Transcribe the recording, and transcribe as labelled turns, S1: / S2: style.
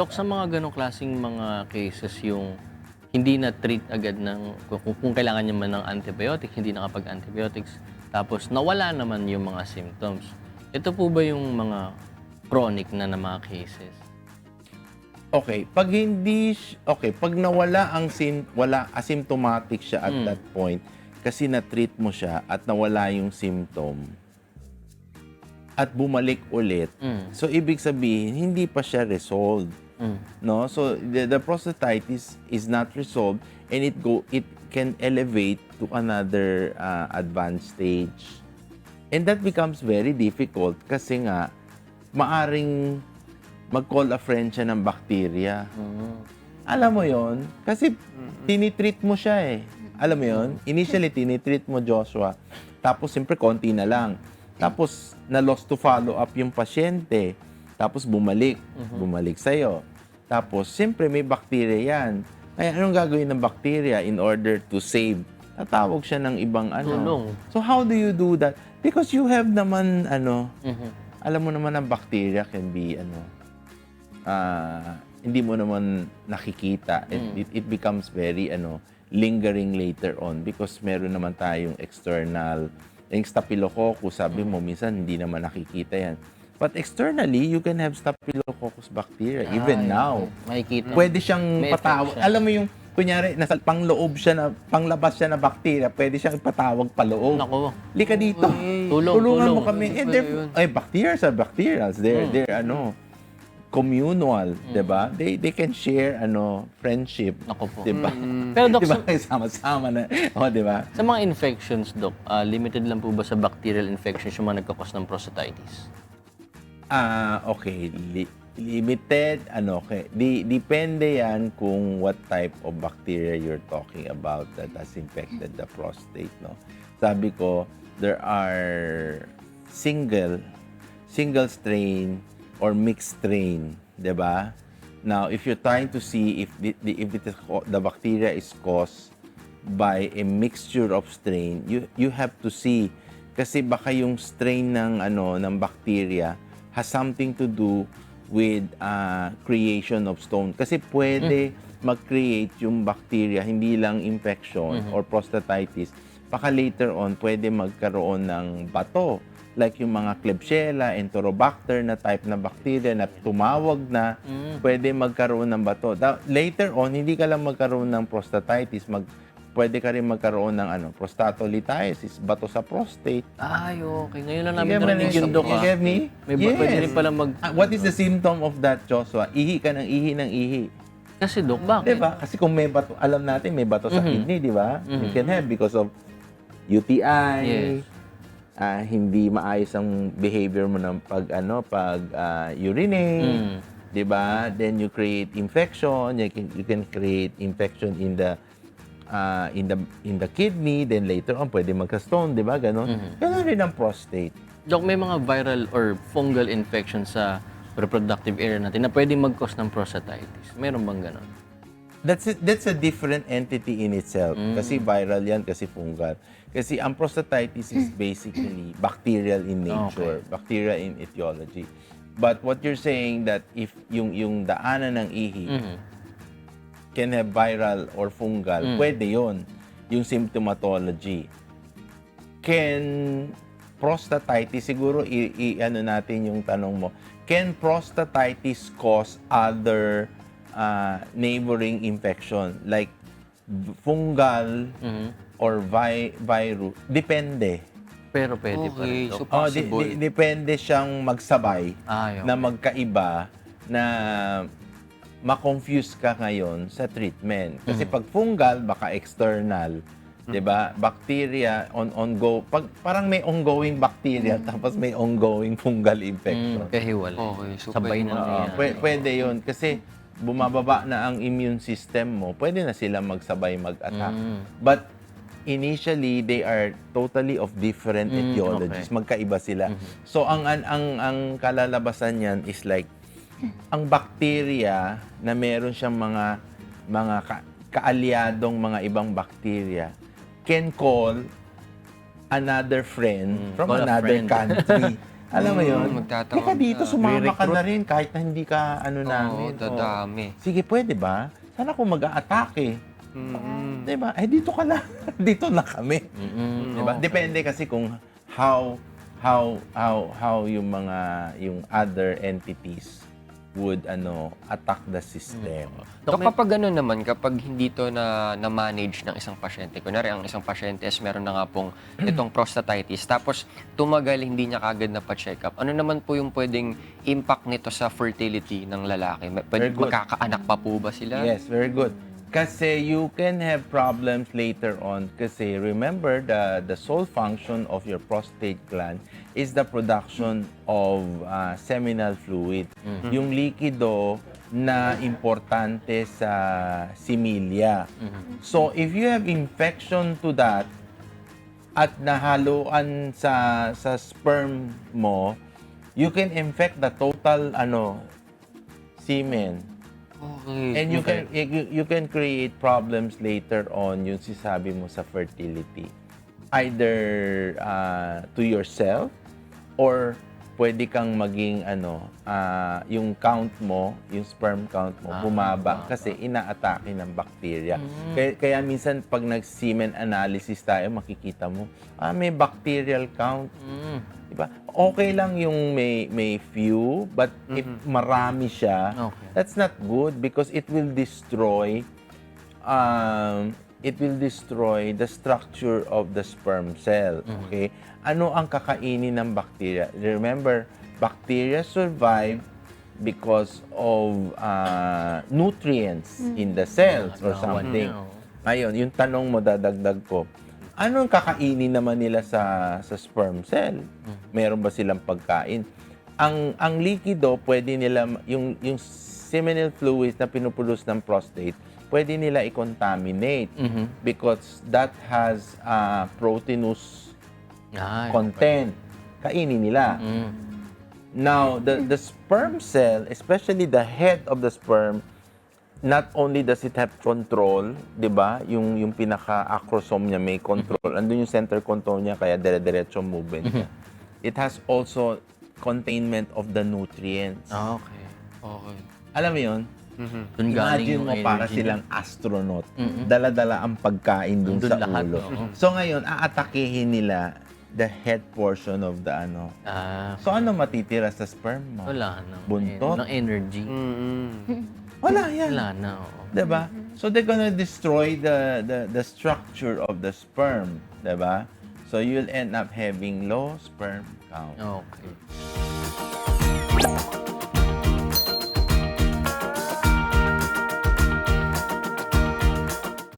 S1: Dok, sa mga ganong klaseng mga cases yung hindi na-treat agad ng, kung, kung kailangan niya man ng antibiotics, hindi nakapag-antibiotics, tapos nawala naman yung mga symptoms. Ito po ba yung mga chronic na na mga cases?
S2: Okay, pag hindi okay, pag nawala ang sim wala asymptomatic siya at
S1: Mm.
S2: that point kasi na-treat mo siya at nawala yung symptom at bumalik ulit.
S1: Mm.
S2: So ibig sabihin hindi pa siya resolved,
S1: Mm.
S2: no? So the, the prostatitis is not resolved and it go it can elevate to another uh, advanced stage. And that becomes very difficult kasi nga maaring mag-call a friend siya ng bacteria.
S1: Mm.
S2: Alam mo yon Kasi tinitreat mo siya eh. Alam mo yon Initially, tinitreat mo Joshua. Tapos, siyempre, konti na lang. Tapos, na-lost to follow up yung pasyente. Tapos, bumalik. Bumalik sa'yo. Tapos, siyempre, may bacteria yan. Kaya, anong gagawin ng bacteria in order to save? Tatawag siya ng ibang ano.
S1: Tulong.
S2: So, how do you do that? Because you have naman, ano,
S1: Mhm.
S2: alam mo naman ang bacteria can be ano ah, hindi mo naman nakikita it,
S1: Mm.
S2: it, it becomes very ano lingering later on because meron naman tayong external yung staphylococcus sabi mo minsan hindi naman nakikita yan but externally you can have staphylococcus bacteria even now
S1: Makikita.
S2: pwede siyang
S1: May
S2: patawag
S1: siya.
S2: alam mo yung kunyari nasa pangloob siya na panglabas siya na bacteria pwede siyang ipatawag paloob
S1: Nako.
S2: Lika dito.
S1: Tulong,
S2: Tulungan
S1: tulong.
S2: mo kami. Eh, they're, ay, bacteria are bacteria. They're,
S1: Hmm.
S2: they're ano, communal, 'di ba? They they can share ano, friendship,
S1: Nako po.
S2: 'di ba?
S1: Pero Dok,
S2: 'Di ba?
S1: sa,
S2: Sama-sama na. Oh, 'di ba?
S1: sa mga infections, Dok, ah, limited lang po ba sa bacterial infections yung mga nagkakos ng prostatitis?
S2: Ah, okay. Li- limited ano okay. Di, depende 'yan kung what type of bacteria you're talking about that has infected the prostate, no. Sabi ko, there are single single strain or mixed strain, 'di ba? Now, if you're trying to see if the, if it is, the bacteria is caused by a mixture of strain, you you have to see kasi baka yung strain ng ano ng bacteria has something to do with uh, creation of stone. Kasi pwede mag-create yung bacteria, hindi lang infection or prostatitis. Baka later on, pwede magkaroon ng bato. Like yung mga Klebsiella, Enterobacter na type na bacteria na tumawag na, pwede magkaroon ng bato. Da- later on, hindi ka lang magkaroon ng prostatitis, mag, pwede ka rin magkaroon ng ano, prostatolithiasis, bato sa prostate.
S1: Ay, okay. Ngayon lang
S2: You
S1: namin narinig yun, Dok.
S2: You get me?
S1: May ba- pwede rin pala mag...
S2: Ah, what is the symptom of that, Joshua? Ihi ka ng ihi ng ihi.
S1: Kasi, Dok, bakit?
S2: ba? Kasi kung may bato, alam natin may bato sa
S1: Mhm.
S2: kidney, di ba? You
S1: Mhm.
S2: can have because of UTI,
S1: Yes.
S2: ah, hindi maayos ang behavior mo ng pag ano, pag ah, urinate,
S1: Mm.
S2: 'di ba? Then you create infection, you can, you can create infection in the ah, in the in the kidney, then later on pwede magka-stone, 'di ba? Ganon.
S1: Mhm.
S2: Ganon rin ang prostate.
S1: Dok, may mga viral or fungal infection sa reproductive area natin na pwede mag-cause ng prostatitis. Meron bang ganon?
S2: That's a, that's a different entity in itself.
S1: Mm.
S2: Kasi viral yan, kasi fungal. Kasi ang prostatitis is basically bacterial in nature, bacterial in etiology. But what you're saying that if yung yung daanan ng ihi
S1: Mhm.
S2: Can have viral or fungal,
S1: Mm.
S2: pwede yon yung symptomatology. Can prostatitis, siguro i, i- ano natin yung tanong mo, can prostatitis cause other uh, neighboring infection like fungal
S1: Mhm.
S2: or vi- virus? Depende.
S1: Pero pwede pa rin,
S3: Okay, so
S1: Dok.
S2: Oh, di-
S3: possible.
S2: di- depende siyang magsabay
S1: Ay, okay.
S2: na magkaiba na ma-confuse ka ngayon sa treatment. Kasi
S1: Mhm.
S2: pag fungal, baka external. 'Di ba? Bacteria on on go pag parang may ongoing bacteria tapos may ongoing fungal infection.
S1: Mm, kahiwalay.
S3: Okay, so
S1: Sabay
S3: pwede
S1: na
S2: Oo,
S1: nangyayari.
S2: pwe- pwede 'yun kasi bumababa na ang immune system mo. Pwede na sila magsabay mag-attack.
S1: Mm.
S2: But initially they are totally of different
S1: Mm,
S2: etiologies.
S1: okay.
S2: Magkaiba sila.
S1: Mhm.
S2: So ang ang ang, ang kalalabasan niyan is like ang bacteria na meron siyang mga mga ka, kaalyadong mga ibang bacteria can call another friend
S1: Mm,
S2: from another
S1: friend.
S2: country Alam mo yun?
S3: Mm, magtatawag
S2: Teka dito, sumama ka na rin kahit na hindi ka ano
S3: Oo,
S2: namin.
S3: Dadami.
S2: Sige, pwede ba? Sana kung mag-a-atake.
S3: Mm-mm.
S2: Di ba? Eh, dito ka na. dito na kami.
S1: Mm-mm.
S2: Di ba? Depende kasi kung how how how how yung mga yung other entities would ano attack the system.
S1: Dok, may-
S3: Kapag ano naman, kapag hindi to na, na-manage ng isang pasyente, kunwari ang isang pasyente is meron na nga pong itong prostatitis, tapos tumagal, hindi niya kagad na pa-check up, ano naman po yung pwedeng impact nito sa fertility ng lalaki? Ma-
S2: Very
S3: Pwede,
S2: good.
S3: magkakaanak pa po ba sila?
S2: Yes, very good. Kasi you can have problems later on kasi remember the the sole function of your prostate gland is the production of uh, seminal fluid. Yung likido na importante sa similya. So if you have infection to that at nahaluan sa sa sperm mo, you can infect the total ano semen.
S3: Okay.
S2: And you
S1: Okay.
S2: can you, you can create problems later on yung sisabi mo sa fertility. Either uh, to yourself or pwede kang maging ano, ah, yung count mo, yung sperm count mo,
S1: Ah,
S2: bumaba kasi inaatake ng bacteria. Kaya, kaya minsan pag nag-semen analysis tayo, makikita mo, ah, may bacterial count.
S1: Mm.
S2: Diba? Okay lang yung may may few, but if marami siya,
S1: Okay.
S2: that's not good because it will destroy um, it will destroy the structure of the sperm cell. Okay? Ano ang kakainin ng bacteria? Remember, bacteria survive because of uh, nutrients in the cells or
S1: Nawan
S2: something. Ayun, yung tanong mo dadagdag ko. Anong kakainin naman nila sa sa sperm cell? Meron ba silang pagkain? Ang ang likido pwede nila yung yung seminal fluids na pinuproduce ng prostate, pwede nila i-contaminate
S1: Mhm.
S2: because that has uh, proteinous
S1: Ay,
S2: content. Kainin nila.
S1: Mm.
S2: Now, the, the sperm cell, especially the head of the sperm, not only does it have control, 'di ba? Yung yung pinaka acrosome niya may control. Andun yung center control niya kaya dire-diretso movement niya. It has also containment of the nutrients.
S1: Ah, okay.
S3: Okay.
S2: Alam mo 'yun?
S3: Mhm.
S1: Doon galing
S2: Imagine mo para
S1: energy
S2: silang astronaut. Dala-dala ang pagkain dun
S1: Nandun
S2: sa
S1: lahat,
S2: ulo.
S1: oo.
S2: So ngayon, aatakihin nila the head portion of the ano.
S1: Ah,
S2: So ano matitira sa sperm mo?
S1: wala na.
S2: Buntot?
S1: Ng energy.
S2: Wala yan.
S1: Wala na, oo.
S2: 'Di ba? So they're gonna destroy the, the the structure of the sperm, 'di ba? So you'll end up having low sperm count.
S1: Okay.